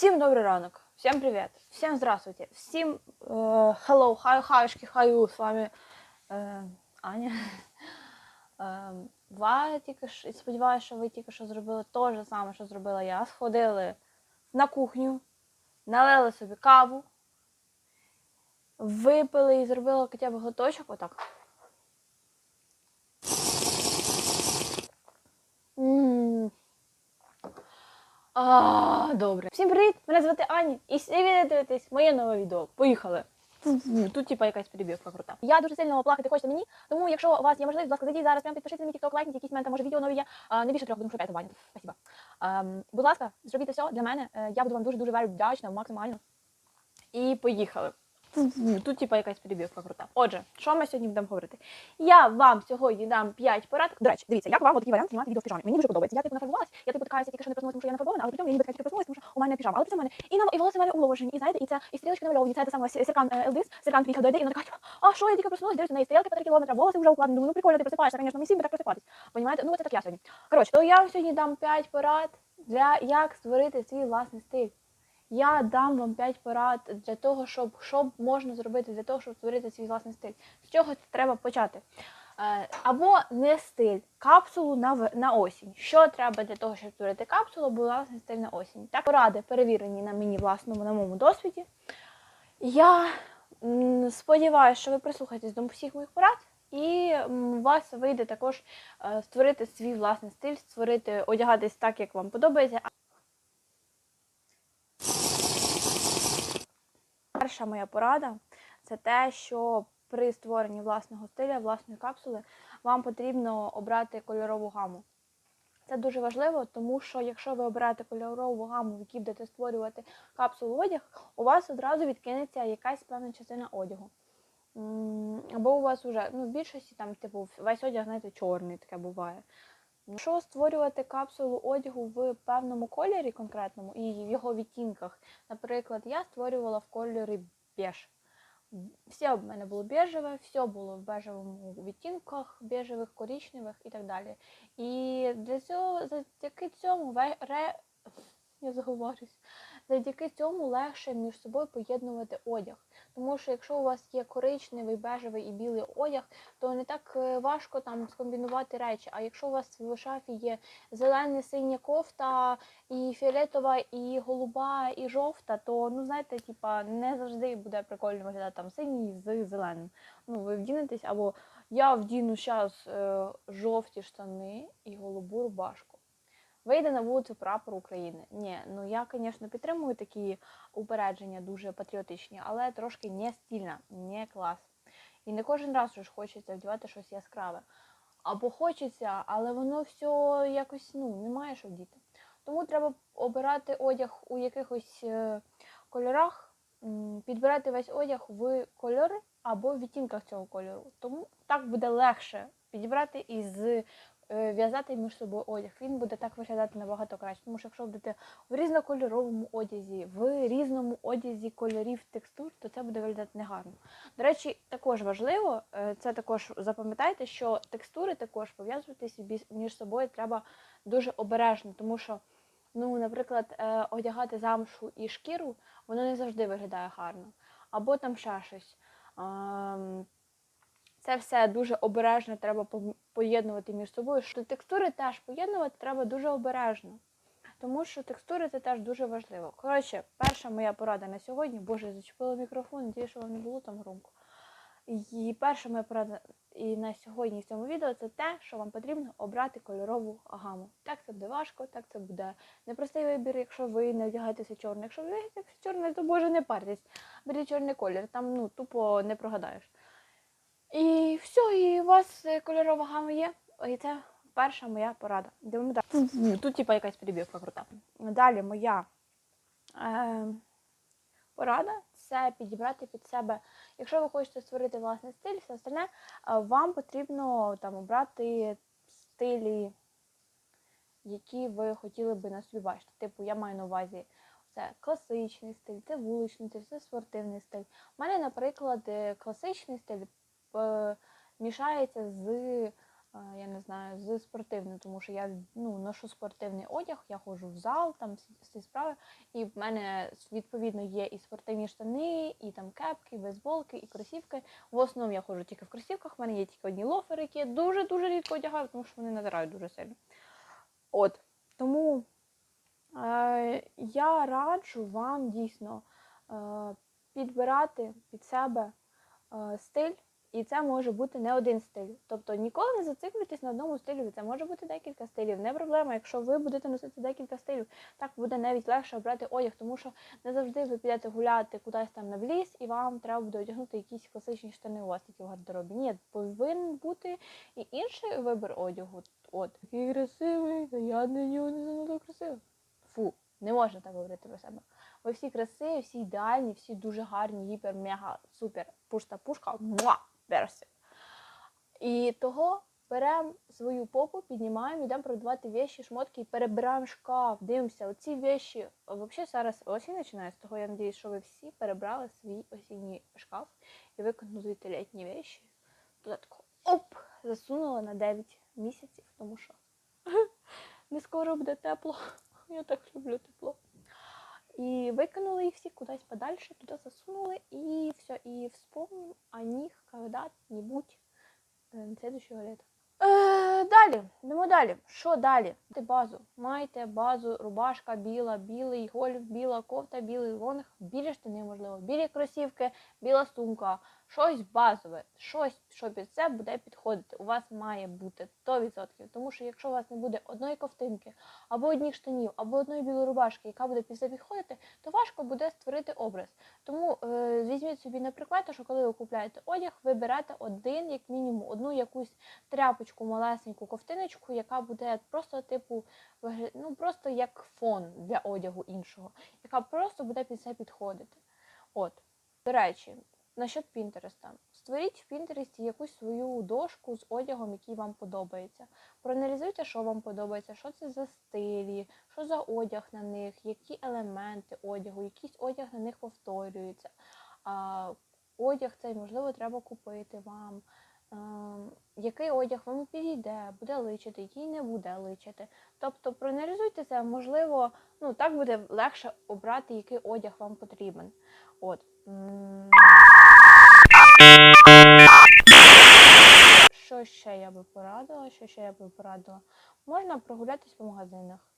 Всем добрый ранок, всем привет, всем здравствуйте, всем э, hello, хай, хаюшки, хаю, з вами е, Аня. Е, ви тільки ж, сподіваюся, що ви тільки що зробили те ж саме, що зробила я. Сходили на кухню, налили собі каву, випили і зробили хоча б глоточок отак. М. А, добре. Всім привіт! Мене звати Ані, і ви дивитесь моє нове відео. Поїхали! Тут типа якась перебівка крута. Я дуже сильно плакати хочете мені, тому якщо у вас є можливість, будь ласка, зайдіть зараз, прямо підпишіться на мій TikTok, лайкніть, якісь мене може відео нові є. Не більше трьох, тому що п'ять Ваня. Спасибо. Ем, будь ласка, зробіть все для мене. Е, Я буду вам дуже дуже вдячна, максимально. І поїхали. Тут типа якась перебівка крута. Отже, що ми сьогодні будемо говорити? Я вам сьогодні дам 5 порад. До речі, дивіться, як вам такий варіант знімати відео в піжамі. Мені дуже подобається. Я типу нафарбувалась, я типу така тільки що не проснулася, тому що я нафарбована, але цьому я ніби така проснулася, тому що у мене піжама. Але при цьому мене і на і волосся в мене уложені, і знаєте, і це і стрілочки намальовані. Це те саме Серкан е, Елдис, Серкан приїхав до ідеї, і вона така, типу, а що я тільки проснулася, дивлюся на неї стрілки по 3 кілометри, волоси вже укладені. Думаю, ну прикольно, ти просипаєшся, звісно, всім би так просипатись. Понімаєте? Ну, це так я сьогодні. Коротше, то я вам сьогодні дам 5 порад для як створити свій власний стиль. Я дам вам 5 порад для того, щоб що можна зробити для того, щоб створити свій власний стиль. З чого треба почати? Е, Або не стиль, капсулу на, в- на осінь. Що треба для того, щоб створити капсулу, або власний стиль на осінь? Так, поради перевірені на мені власному на моєму досвіді. Я сподіваюся, що ви прислухаєтесь до всіх моїх порад. І у вас вийде також е, створити свій власний стиль, створити, одягатись так, як вам подобається. Перша моя порада це те, що при створенні власного стиля, власної капсули, вам потрібно обрати кольорову гаму. Це дуже важливо, тому що якщо ви обираєте кольорову гаму, в якій будете створювати капсулу одяг, у вас одразу відкинеться якась певна частина одягу. Або у вас вже, ну, в більшості там, типу, весь одяг, знаєте, чорний таке буває. Якщо створювати капсулу одягу в певному кольорі конкретному і в його відтінках, наприклад, я створювала в кольорі беж. Все в мене було бежеве, все було в бежевому відтінках, бежевих, коричневих і так далі. І для цього, завдяки цьому я заговорюсь, завдяки цьому легше між собою поєднувати одяг. Тому що якщо у вас є коричневий, бежевий і білий одяг, то не так е, важко там скомбінувати речі. А якщо у вас в шафі є зелена, синя кофта, і фіолетова, і голуба, і жовта, то ну знаєте, типа не завжди буде прикольно виглядати там синій з зеленим. Ну, ви вдінетесь, або я вдіну зараз е, жовті штани і голубу рубашку. Вийде на вулицю прапор України. Ні, ну я, звісно, підтримую такі упередження дуже патріотичні, але трошки не стильно, не клас. І не кожен раз ж хочеться вдівати щось яскраве. Або хочеться, але воно все якось ну, немає що вдіти. Тому треба обирати одяг у якихось е, кольорах, підбирати весь одяг в кольори або в відтінках цього кольору. Тому так буде легше підібрати і з е, в'язати між собою одяг. Він буде так виглядати набагато краще. Тому що якщо будете в різнокольоровому одязі, в різному одязі кольорів текстур, то це буде виглядати негарно. До речі, також важливо, е, це також запам'ятайте, що текстури також пов'язуватися між собою треба дуже обережно, тому що, ну, наприклад, е, одягати замшу і шкіру, воно не завжди виглядає гарно. Або там ще щось. Це все дуже обережно треба поєднувати між собою. Що текстури теж поєднувати треба дуже обережно. Тому що текстури це теж дуже важливо. Коротше, перша моя порада на сьогодні, боже, зачепила мікрофон, надію, що вам не було там громко. І перша моя порада і на сьогодні в цьому відео це те, що вам потрібно обрати кольорову гаму. Так це буде важко, так це буде непростий вибір, якщо ви не одягаєтеся чорне. Якщо ви одягаєтеся чорне, то боже не парьтесь. Беріть чорний колір, там ну тупо не прогадаєш. І все, і у вас е, кольорова гама є. І це перша моя порада. Йдемо далі. Тут типа якась перебівка крута. Далі моя е, порада це підібрати під себе. Якщо ви хочете створити власний стиль, все остальне, е, вам потрібно там обрати стилі, які ви хотіли би на собі бачити. Типу, я маю на увазі. Це класичний стиль, це вуличний стиль, це спортивний стиль. У мене, наприклад, е, класичний стиль мішається з е, я не знаю, з спортивним, тому що я ну, ношу спортивний одяг, я ходжу в зал, там всі справи. І в мене відповідно є і спортивні штани, і там кепки, і бейсболки, і кросівки. В основному я ходжу тільки в кросівках, в мене є тільки одні лофери, які я дуже-дуже рідко одягаю, тому що вони надирають дуже сильно. От. Тому е, я раджу вам дійсно е, підбирати під себе е, стиль, і це може бути не один стиль. Тобто ніколи не зациклюйтесь на одному стилі. Це може бути декілька стилів. Не проблема, якщо ви будете носити декілька стилів, так буде навіть легше обрати одяг, тому що не завжди ви підете гуляти кудись там на в ліс, і вам треба буде одягнути якісь класичні штани у вас такі в гардеробі. Ні, повинен бути і інший вибір одягу. От такий красивий, та я на нього не занадто красивий. Фу, не можна так говорити про себе. Ви всі красиві, всі ідеальні, всі дуже гарні, гіпер, мега, супер, пушта, пушка, муа, версі. І того беремо свою попу, піднімаємо, йдемо продавати вещі, шмотки і перебираємо шкаф, дивимося. Оці вещі, взагалі зараз осінь починається, того я сподіваюся, що ви всі перебрали свій осінній шкаф і виконуєте літні. Туди тако оп, засунула на 9 місяців, тому що не скоро буде тепло. Я так люблю тепло. І викинули їх всі кудись подальше, туди засунули, і все, і вспомним о них когда-нибудь е, следующего лета. Е, далі, йдемо далі. Що далі? Майте базу. Майте базу, рубашка біла, білий гольф, біла кофта, білий лонг, білі штани, можливо, білі кросівки, біла сумка, щось базове, щось, що під це буде підходити. У вас має бути 100%. Тому що якщо у вас не буде одної ковтинки, або одних штанів, або одної білої рубашки, яка буде під це підходити, то важко буде створити образ. Тому е, візьміть собі на прикмету, що коли ви купляєте одяг, ви берете один, як мінімум, одну якусь тряпочку, малесеньку ковтиночку, яка буде просто типу ну, просто як фон для одягу іншого, яка просто буде під це підходити. От, до речі, насчет Пінтереста. Створіть в Пінтересті якусь свою дошку з одягом, який вам подобається. Проаналізуйте, що вам подобається, що це за стилі, що за одяг на них, які елементи одягу, якийсь одяг на них повторюється. А, одяг цей, можливо, треба купити вам. Ем, який одяг вам підійде, буде личити, який не буде личити. Тобто проаналізуйте це, можливо, ну так буде легше обрати, який одяг вам потрібен. От. Що ще я би порадила? Що ще я би порадила? Можна прогулятись по магазинах,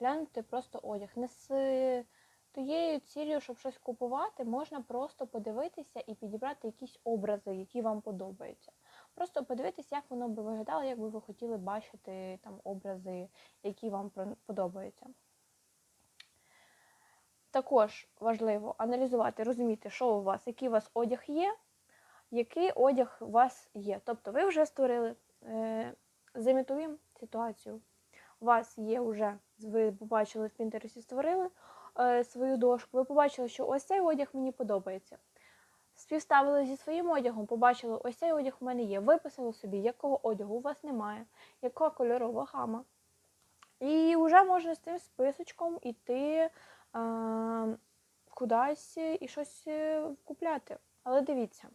глянути просто одяг. Не з тією цілею, щоб щось купувати, можна просто подивитися і підібрати якісь образи, які вам подобаються. Просто подивитися, як воно би виглядало, як би ви хотіли бачити там образи, які вам подобаються. Також важливо аналізувати, розуміти, що у вас, який у вас одяг є, який одяг у вас є. Тобто ви вже створили, е, замітуємо ситуацію. У вас є вже, ви побачили в Пінтересі, створили е, свою дошку, ви побачили, що ось цей одяг мені подобається. Співставили зі своїм одягом, побачили, ось цей одяг у мене є. Виписали собі, якого одягу у вас немає, яка кольорова гама. І вже можна з цим списочком іти е, кудись і щось е, купляти. Але дивіться,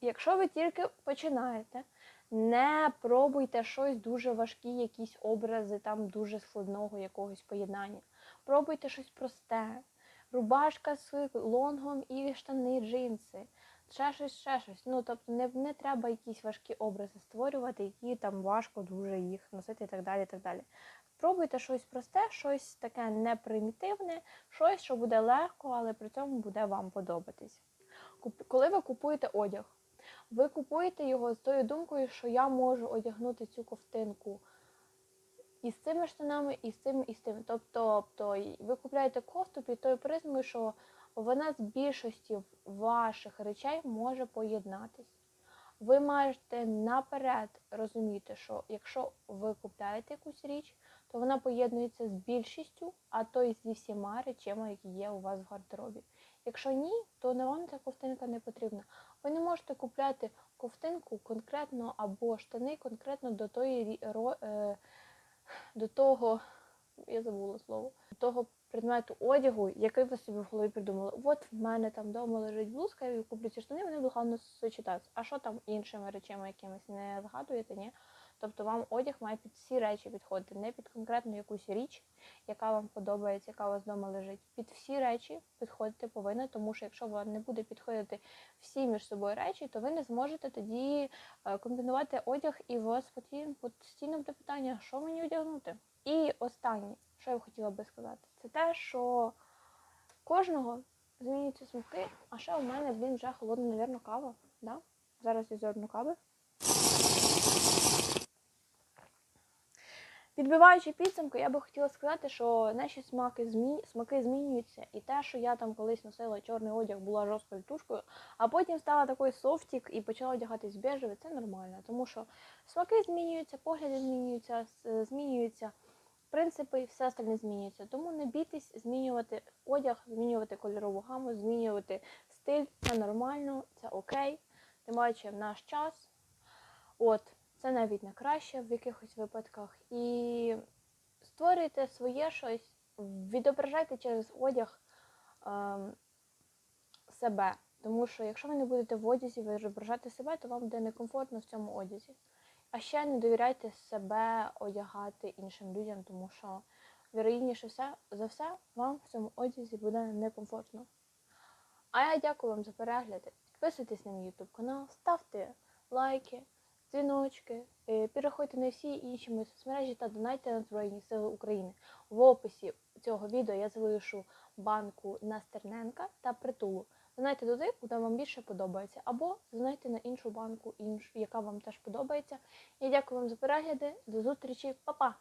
якщо ви тільки починаєте, не пробуйте щось дуже важкі, якісь образи там дуже складного якогось поєднання. Пробуйте щось просте. Рубашка з лонгом і штани, джинси. Ще щось, ще щось. Ну, тобто не, не треба якісь важкі образи створювати, які там важко дуже їх носити і так далі. і так далі. Пробуйте щось просте, щось таке непримітивне, щось, що буде легко, але при цьому буде вам подобатись. Куп- Коли ви купуєте одяг, ви купуєте його з тою думкою, що я можу одягнути цю ковтинку і з цими штанами, і з цим, і з тим. Тобто, тобто ви купляєте кофту під тою призмою, що вона з більшості ваших речей може поєднатись. Ви маєте наперед розуміти, що якщо ви купляєте якусь річ, то вона поєднується з більшістю, а то й зі всіма речами, які є у вас в гардеробі. Якщо ні, то не вам ця ковтинка не потрібна. Ви не можете купляти ковтинку конкретно або штани конкретно до тої е, до того, я забула слово, до того предмету одягу, який ви собі в голові придумали. От в мене там вдома лежить блузка, я куплю ці штани, вони будуть гарно сочетатися. А що там іншими речами якимись не згадуєте, ні? Тобто вам одяг має під всі речі підходити, не під конкретну якусь річ, яка вам подобається, яка у вас вдома лежить. Під всі речі підходити повинна, тому що якщо вам не буде підходити всі між собою речі, то ви не зможете тоді е, комбінувати одяг і у вас постійно буде питання, що мені одягнути. І останнє, що я хотіла би сказати, це те, що кожного змінюються смаки, а ще у мене, блін, вже холодна, навірно, кава. Да? Зараз я зерну кави. Підбиваючи підсумки, я би хотіла сказати, що наші смаки, змі... смаки змінюються, і те, що я там колись носила чорний одяг, була жорсткою тушкою, а потім стала такою софтік і почала одягатись бежевий, це нормально, тому що смаки змінюються, погляди змінюються, змінюються принципи все остальне змінюється. Тому не бійтесь змінювати одяг, змінювати кольорову гаму, змінювати стиль. Це нормально, це окей. Тим в наш час. От, це навіть на краще в якихось випадках. І створюйте своє щось, відображайте через одяг ем, себе. Тому що якщо ви не будете в одязі відображати себе, то вам буде некомфортно в цьому одязі. А ще не довіряйте себе одягати іншим людям, тому що вірогідніше все, за все вам в цьому одязі буде некомфортно. А я дякую вам за перегляди. Підписуйтесь на мій YouTube канал, ставте лайки, дзвіночки, е, переходьте на всі інші мої соцмережі та донайте на Збройні Сили України. В описі цього відео я залишу банку на Стерненка та притулу. Донайте туди, куди вам більше подобається, або донайте на іншу банку, яка вам теж подобається. Я дякую вам за перегляди. До зустрічі, Па-па!